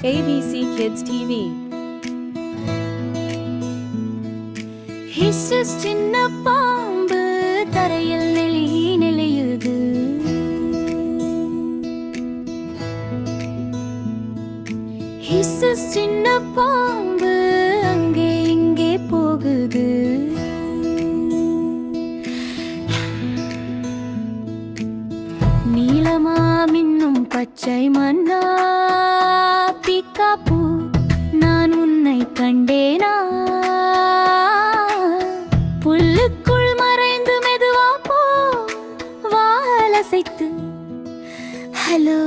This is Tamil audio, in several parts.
ABC Kids TV. ஹிஸ்ஸஸ் சின்ன பாம்பு தரையில் நெளி நெளியுது. ஹிஸ்ஸஸ் சின்ன பாம்பு அங்கே இங்கே போகுது. நீலமா மின்னும் பச்சை மன்னா பிக்காப்பூ நான் உன்னை கண்டேனா? புல்லுக்குள் மறைந்து மெதுவா போ வாலசைத்து ஹலோ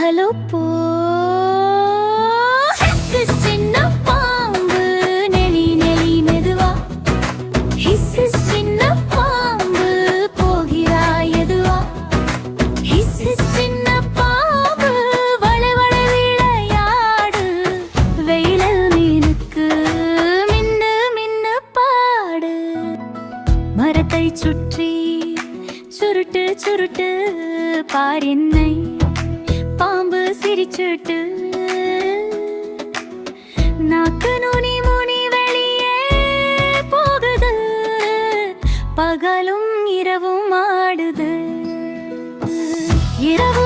ஹலோ போ. மரத்தை சுற்றி சுருட்டு சுருட்டு பார் என்னை. பாம்பு சிரிச்சுட்டு நாக்கு நுனி முனி வெளியே போகுது. பகலும் இரவும் ஆடுது. இரவு